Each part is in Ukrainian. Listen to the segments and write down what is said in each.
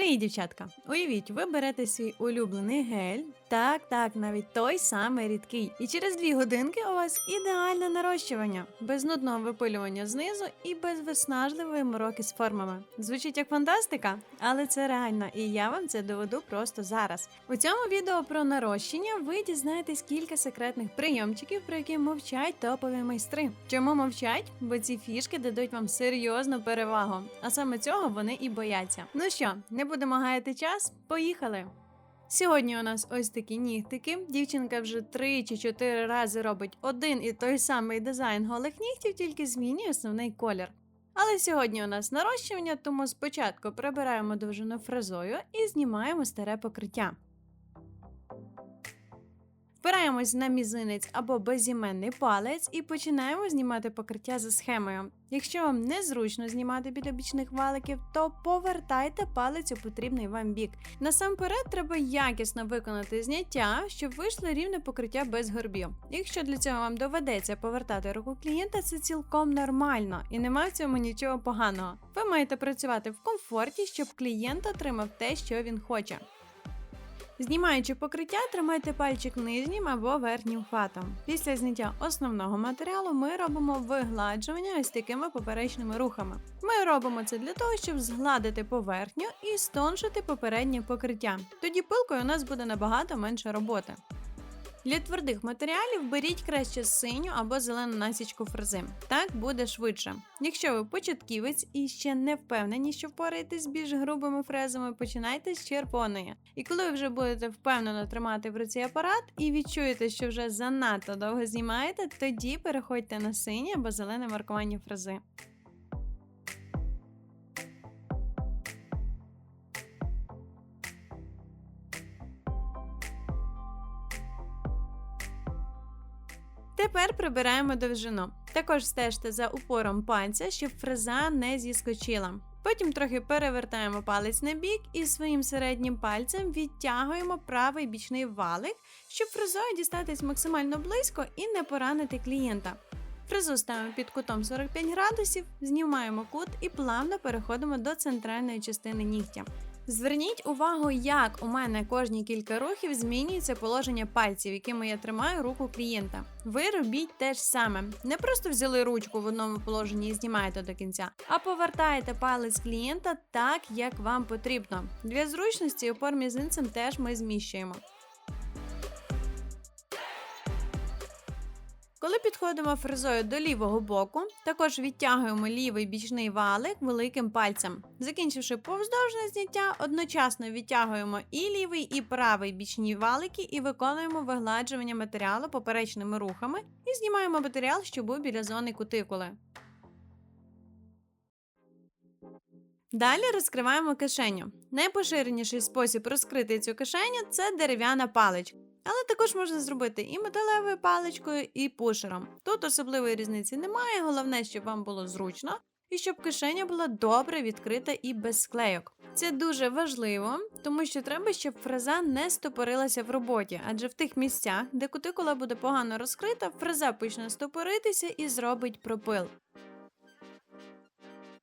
Привіт, дівчатка! Уявіть, ви берете свій улюблений гель, так, так, навіть той самий рідкий. І через дві годинки у вас ідеальне нарощування, без нудного випилювання знизу і без виснажливої мороки з формами. Звучить як фантастика, але це реально, і я вам це доведу просто зараз. У цьому відео про нарощення ви дізнаєтесь кілька секретних прийомчиків, про які мовчать топові майстри. Чому мовчать? Бо ці фішки дадуть вам серйозну перевагу, а саме цього вони і бояться. Ну що, не будемо гаяти час? Поїхали! Сьогодні у нас ось такі нігтики. Дівчинка вже три чи чотири рази робить один і той самий дизайн голих нігтів, тільки змінює основний колір. Але сьогодні у нас нарощування, тому спочатку прибираємо довжину фрезою і знімаємо старе покриття. Впираємось на мізинець або безіменний палець і починаємо знімати покриття за схемою. Якщо вам незручно знімати біля валиків, то повертайте палець у потрібний вам бік. Насамперед треба якісно виконати зняття, щоб вийшло рівне покриття без горбів. Якщо для цього вам доведеться повертати руку клієнта, це цілком нормально і немає в цьому нічого поганого. Ви маєте працювати в комфорті, щоб клієнт отримав те, що він хоче. Знімаючи покриття, тримайте пальчик нижнім або верхнім хватом. Після зняття основного матеріалу ми робимо вигладжування ось такими поперечними рухами. Ми робимо це для того, щоб згладити поверхню і стоншити попереднє покриття. Тоді пилкою у нас буде набагато менше роботи. Для твердих матеріалів беріть краще синю або зелену насічку фрези. Так буде швидше. Якщо ви початківець і ще не впевнені, що впораєтесь з більш грубими фрезами, починайте з червоної. І коли ви вже будете впевнено тримати в руці апарат і відчуєте, що вже занадто довго знімаєте, тоді переходьте на синє або зелене маркування фрези. Тепер прибираємо довжину. Також стежте за упором пальця, щоб фреза не зіскочила. Потім трохи перевертаємо палець на бік і своїм середнім пальцем відтягуємо правий бічний валик, щоб фрезою дістатись максимально близько і не поранити клієнта. Фрезу ставимо під кутом 45 градусів, знімаємо кут і плавно переходимо до центральної частини нігтя. Зверніть увагу, як у мене кожні кілька рухів змінюється положення пальців, якими я тримаю руку клієнта. Ви робіть те ж саме. Не просто взяли ручку в одному положенні і знімаєте до кінця, а повертаєте палець клієнта так, як вам потрібно. Для зручності опор мізинцем теж ми зміщуємо. Коли підходимо фрезою до лівого боку, також відтягуємо лівий бічний валик великим пальцем. Закінчивши повздовжне зняття, одночасно відтягуємо і лівий, і правий бічні валики і виконуємо вигладжування матеріалу поперечними рухами і знімаємо матеріал, що був біля зони кутикули. Далі розкриваємо кишеню. Найпоширеніший спосіб розкрити цю кишеню це дерев'яна паличка. Але також можна зробити і металевою паличкою, і пушером. Тут особливої різниці немає, головне, щоб вам було зручно і щоб кишеня була добре відкрита і без склейок. Це дуже важливо, тому що треба, щоб фреза не стопорилася в роботі, адже в тих місцях, де кутикула буде погано розкрита, фреза почне стопоритися і зробить пропил.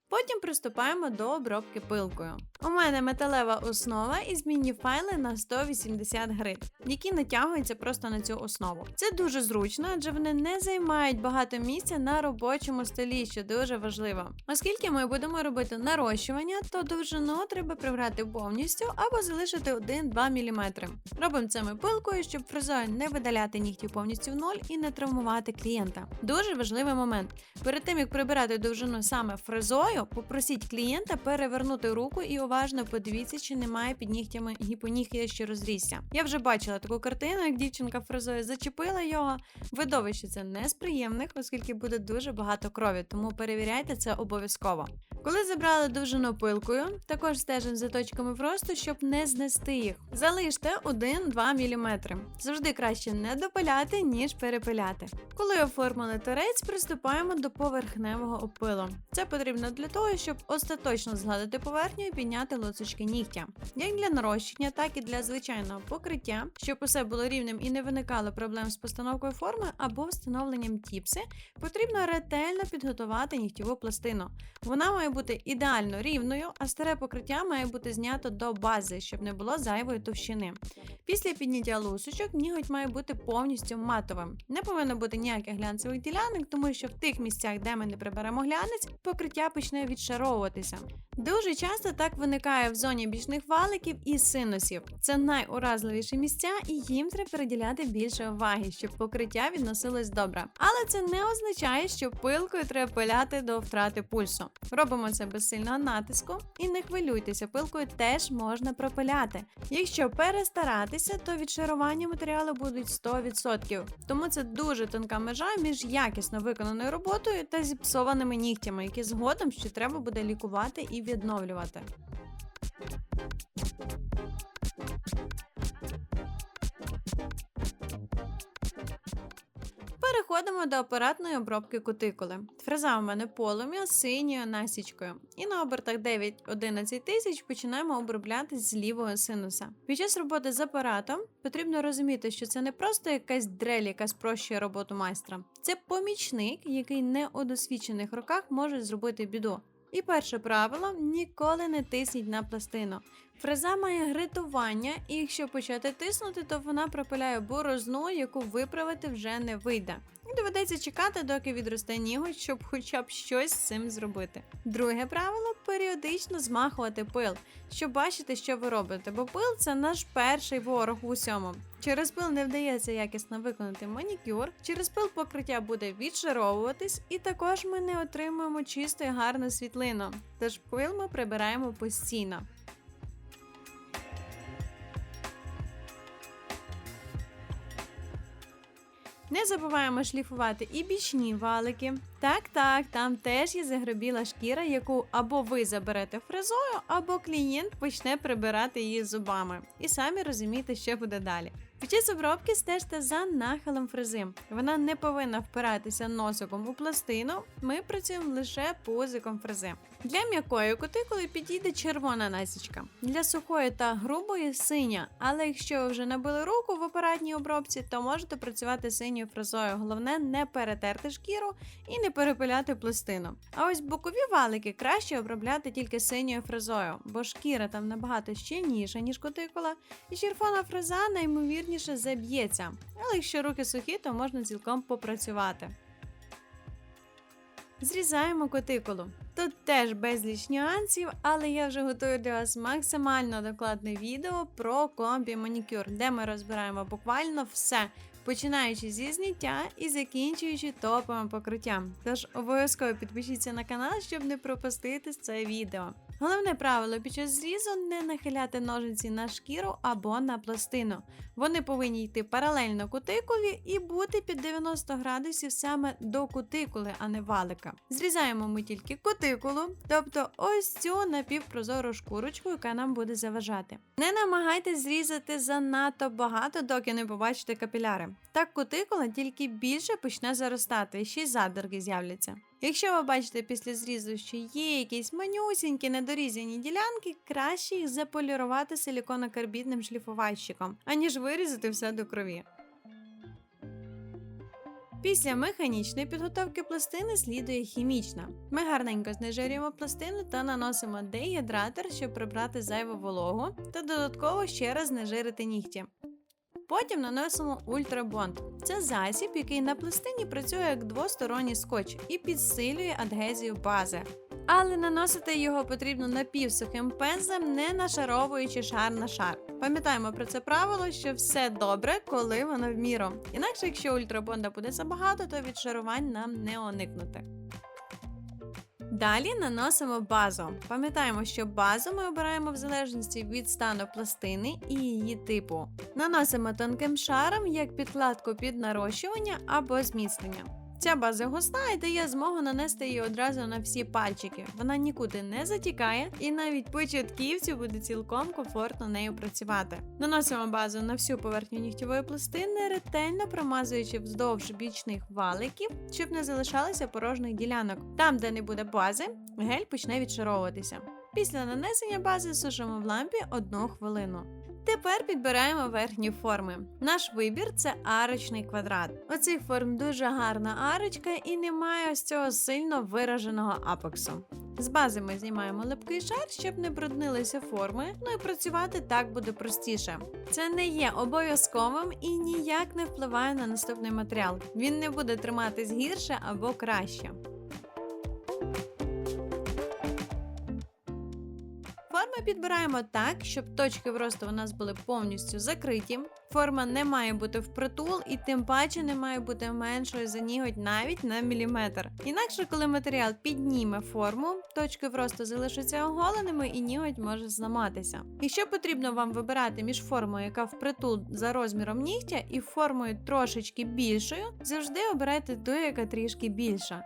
Потім приступаємо до обробки пилкою. У мене металева основа і змінні файли на 180 грит, які натягуються просто на цю основу. Це дуже зручно, адже вони не займають багато місця на робочому столі, що дуже важливо. Оскільки ми будемо робити нарощування, то довжину треба прибрати повністю або залишити 1-2 мм. Робимо це ми пилкою, щоб фрезою не видаляти нігтів повністю в ноль і не травмувати клієнта. Дуже важливий момент. Перед тим як прибирати довжину саме фрезою, попросіть клієнта перевернути руку і уважно подивіться, чи немає під нігтями гіпонігтя, що розрісся. Я вже бачила таку картину, як дівчинка фрезою зачепила його. Видовище це не з приємних, оскільки буде дуже багато крові, тому перевіряйте це обов'язково. Коли забрали довжину пилкою, також стежимо за точками вросту, щоб не знести їх. Залиште 1-2 мм. Завжди краще не допиляти, ніж перепиляти. Коли оформили торець, приступаємо до поверхневого опилу. Це потрібно для того, щоб остаточно згладити поверхню і підняти лоцочки нігтя. Як для нарощення, так і для звичайного покриття, щоб усе було рівним і не виникало проблем з постановкою форми або встановленням тіпси, потрібно ретельно підготувати нігтєву пластину. Вона має бути ідеально рівною, а старе покриття має бути знято до бази, щоб не було зайвої товщини. Після підняття лусочок ніготь має бути повністю матовим. Не повинно бути ніяких глянцевих ділянок, тому що в тих місцях, де ми не приберемо глянець, покриття почне відшаровуватися. Дуже часто так виникає в зоні бічних валиків і синусів. Це найуразливіші місця, і їм треба приділяти більше уваги, щоб покриття відносилось добре. Але це не означає, що пилкою треба пиляти до втрати пульсу. Робимо це без сильного натиску і не хвилюйтеся, пилкою теж можна пропиляти. Якщо перестаратися, то відшарування матеріалу будуть 100%. Тому це дуже тонка межа між якісно виконаною роботою та зіпсованими нігтями, які згодом ще треба буде лікувати і відновлювати. Переходимо до апаратної обробки кутикули. Фреза у мене полум'я з синьою насічкою. І на обертах 9-11 тисяч починаємо обробляти з лівого синуса. Під час роботи з апаратом потрібно розуміти, що це не просто якась дрель, яка спрощує роботу майстра. Це помічник, який не у досвідчених руках може зробити біду. І перше правило ніколи не тисніть на пластину. Фреза має гритування, і якщо почати тиснути, то вона пропиляє борозну, яку виправити вже не вийде. І доведеться чекати, доки відросте ніготь, щоб хоча б щось з цим зробити. Друге правило періодично змахувати пил, щоб бачити, що ви робите, бо пил це наш перший ворог у усьому. Через пил не вдається якісно виконати манікюр, через пил покриття буде відшаровуватись, і також ми не отримуємо чисту і гарну світлину. Тож пил ми прибираємо постійно. Не забуваємо шліфувати і бічні валики. Так, так, там теж є загробіла шкіра, яку або ви заберете фрезою, або клієнт почне прибирати її зубами. І самі розумієте, що буде далі. Під час обробки стежте за нахилом фрези. Вона не повинна впиратися носиком у пластину. Ми працюємо лише пузиком фрези. Для м'якої кутикули підійде червона насічка. Для сухої та грубої синя. Але якщо ви вже набили руку в апаратній обробці, то можете працювати синьою фрезою. Головне не перетерти шкіру і не перепиляти пластину. А ось бокові валики краще обробляти тільки синьою фрезою, бо шкіра там набагато щільніша, ніж кутикула, і червона фреза наймовірніше заб'ється. Але якщо руки сухі, то можна цілком попрацювати. Зрізаємо кутикулу. Тут теж безліч нюансів, але я вже готую для вас максимально докладне відео про комбі манікюр, де ми розбираємо буквально все, починаючи зі зняття і закінчуючи топовим покриттям. Тож обов'язково підпишіться на канал, щоб не пропустити це відео. Головне правило під час зрізу не нахиляти ножиці на шкіру або на пластину. Вони повинні йти паралельно кутикулі і бути під 90 градусів саме до кутикули, а не валика. Зрізаємо ми тільки кутикулу, тобто ось цю напівпрозору шкурочку, яка нам буде заважати. Не намагайтесь зрізати занадто багато, доки не побачите капіляри. Так кутикула тільки більше почне заростати, ще й задерги з'являться. Якщо ви бачите після зрізу, що є якісь манюсінькі недорізані ділянки, краще їх заполірувати силіконокарбідним шліфувальщиком, аніж вирізати все до крові. Після механічної підготовки пластини слідує хімічна. Ми гарненько знежирюємо пластину та наносимо дегідратор, щоб прибрати зайву вологу, та додатково ще раз знежирити нігті. Потім наносимо ультрабонд. Це засіб, який на пластині працює як двосторонній скотч і підсилює адгезію бази. Але наносити його потрібно напівсухим пензлем, не нашаровуючи шар на шар. Пам'ятаємо про це правило, що все добре, коли воно в міру. Інакше, якщо ультрабонда буде забагато, то від шарувань нам не уникнути. Далі наносимо базу. Пам'ятаємо, що базу ми обираємо в залежності від стану пластини і її типу. Наносимо тонким шаром як підкладку під нарощування або зміцнення. Ця база густа і дає змогу нанести її одразу на всі пальчики. Вона нікуди не затікає, і навіть початківцю буде цілком комфортно нею працювати. Наносимо базу на всю поверхню нігтєвої пластини, ретельно промазуючи вздовж бічних валиків, щоб не залишалося порожніх ділянок. Там, де не буде бази, гель почне відшаровуватися. Після нанесення бази сушимо в лампі одну хвилину. Тепер підбираємо верхні форми. Наш вибір це арочний квадрат. У цих форм дуже гарна арочка і немає ось цього сильно вираженого апексу. З бази ми знімаємо липкий шар, щоб не бруднилися форми, ну і працювати так буде простіше. Це не є обов'язковим і ніяк не впливає на наступний матеріал. Він не буде триматись гірше або краще. Форми підбираємо так, щоб точки вросту у нас були повністю закриті. Форма не має бути впритул і тим паче не має бути меншою за ніготь навіть на міліметр. Інакше, коли матеріал підніме форму, точки вросту залишаться оголеними і ніготь може зламатися. Якщо потрібно вам вибирати між формою, яка впритул за розміром нігтя, і формою трошечки більшою, завжди обирайте ту, яка трішки більша.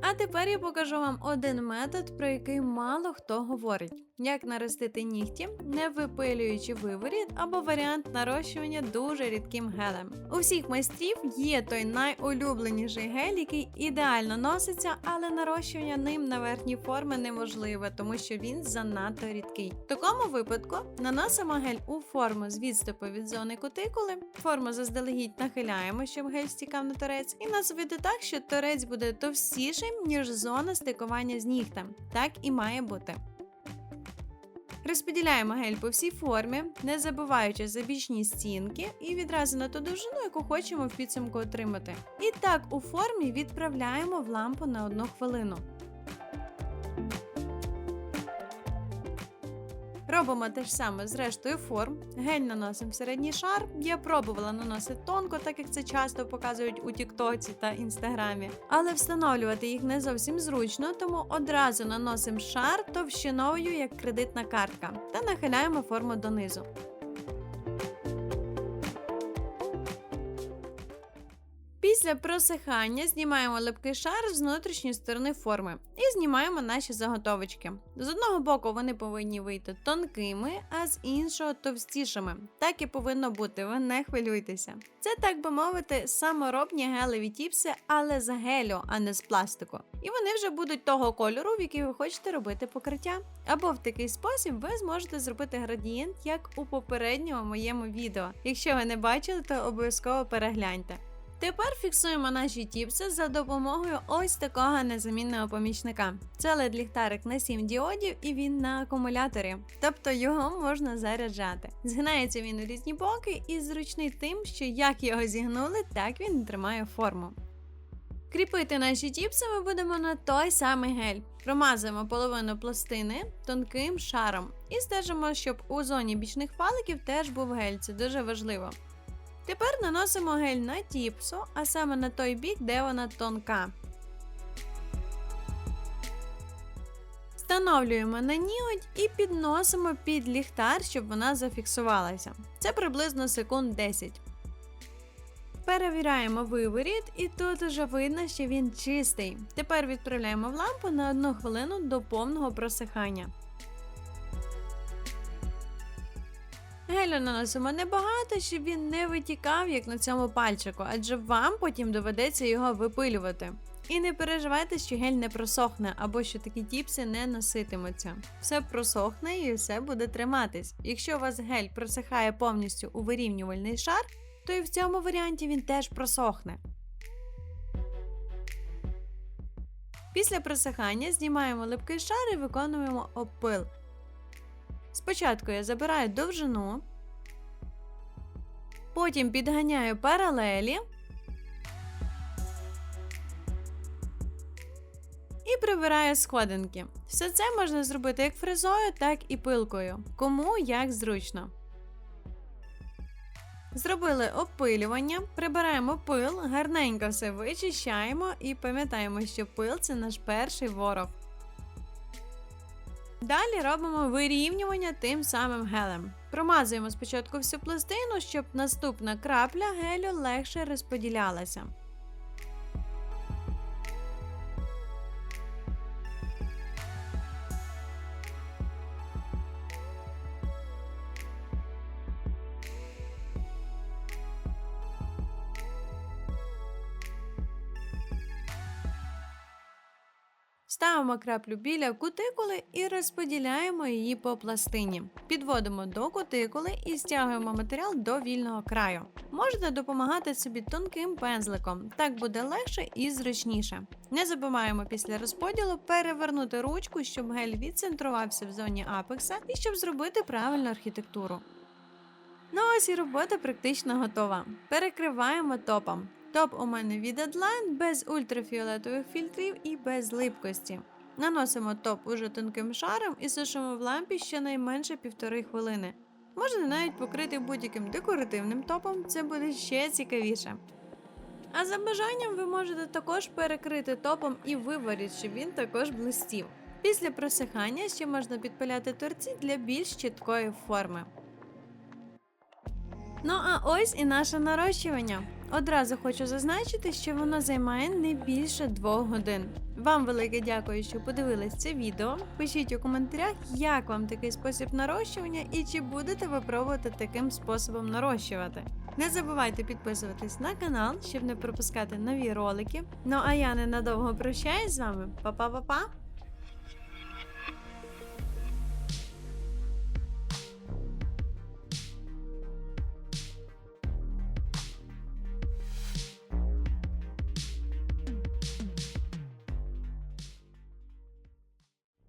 А тепер я покажу вам один метод, про який мало хто говорить: як наростити нігті, не випилюючи виворіт, або варіант нарощування дуже рідким гелем. У всіх майстрів є той найулюбленіший гель, який ідеально носиться, але нарощування ним на верхні форми неможливе, тому що він занадто рідкий. В такому випадку наносимо гель у форму з відступу від зони кутикули, форму заздалегідь нахиляємо, щоб гель стікав на торець, і нас так, що торець буде товстіший, ніж зона стикування з нігтем. Так і має бути. Розподіляємо гель по всій формі, не забуваючи за бічні стінки, і відразу на ту довжину, яку хочемо в підсумку отримати. І так у формі відправляємо в лампу на одну хвилину. Робимо те ж саме з рештою форм. Гель наносимо середній шар. Я пробувала наносити тонко, так як це часто показують у Тіктоці та Інстаграмі. Але встановлювати їх не зовсім зручно, тому одразу наносимо шар товщиною, як кредитна картка, та нахиляємо форму донизу. Після просихання знімаємо липкий шар з внутрішньої сторони форми і знімаємо наші заготовочки. З одного боку вони повинні вийти тонкими, а з іншого товстішими. Так і повинно бути, ви не хвилюйтеся. Це, так би мовити, саморобні гелеві тіпси, але з гелю, а не з пластику. І вони вже будуть того кольору, в який ви хочете робити покриття. Або в такий спосіб ви зможете зробити градієнт, як у попередньому моєму відео. Якщо ви не бачили, то обов'язково перегляньте. Тепер фіксуємо наші тіпси за допомогою ось такого незамінного помічника. Це led ліхтарик на 7 діодів і він на акумуляторі, тобто його можна заряджати. Згинається він у різні боки і зручний тим, що як його зігнули, так він тримає форму. Кріпити наші тіпси ми будемо на той самий гель. Промазуємо половину пластини тонким шаром і стежимо, щоб у зоні бічних фаликів теж був гель. Це дуже важливо. Тепер наносимо гель на тіпсу, а саме на той бік, де вона тонка. Встановлюємо на ніготь і підносимо під ліхтар, щоб вона зафіксувалася. Це приблизно секунд 10. Перевіряємо виворіт, і тут уже видно, що він чистий. Тепер відправляємо в лампу на 1 хвилину до повного просихання. Гелю наносимо небагато, щоб він не витікав, як на цьому пальчику, адже вам потім доведеться його випилювати. І не переживайте, що гель не просохне або що такі тіпси не носитимуться. Все просохне і все буде триматись. Якщо у вас гель просихає повністю у вирівнювальний шар, то і в цьому варіанті він теж просохне. Після просихання знімаємо липкий шар і виконуємо опил. Спочатку я забираю довжину, потім підганяю паралелі і прибираю сходинки. Все це можна зробити як фрезою, так і пилкою. Кому як зручно. Зробили опилювання, прибираємо пил, гарненько все вичищаємо і пам'ятаємо, що пил це наш перший ворог. Далі робимо вирівнювання тим самим гелем. Промазуємо спочатку всю пластину, щоб наступна крапля гелю легше розподілялася. Ставимо краплю біля кутикули і розподіляємо її по пластині. Підводимо до кутикули і стягуємо матеріал до вільного краю. Можете допомагати собі тонким пензликом, так буде легше і зручніше. Не забуваємо після розподілу перевернути ручку, щоб гель відцентрувався в зоні апекса і щоб зробити правильну архітектуру. Ну ось і робота практично готова. Перекриваємо топом. Топ у мене від Adline без ультрафіолетових фільтрів і без липкості. Наносимо топ уже тонким шаром і сушимо в лампі щонайменше півтори хвилини. Можна навіть покрити будь-яким декоративним топом, це буде ще цікавіше. А за бажанням ви можете також перекрити топом і виваріть, щоб він також блистів. Після просихання ще можна підпиляти торці для більш чіткої форми. Ну а ось і наше нарощування. Одразу хочу зазначити, що воно займає не більше двох годин. Вам велике дякую, що подивились це відео. Пишіть у коментарях, як вам такий спосіб нарощування і чи будете ви пробувати таким способом нарощувати. Не забувайте підписуватись на канал, щоб не пропускати нові ролики. Ну а я ненадовго прощаюсь з вами. Па-па-па-па!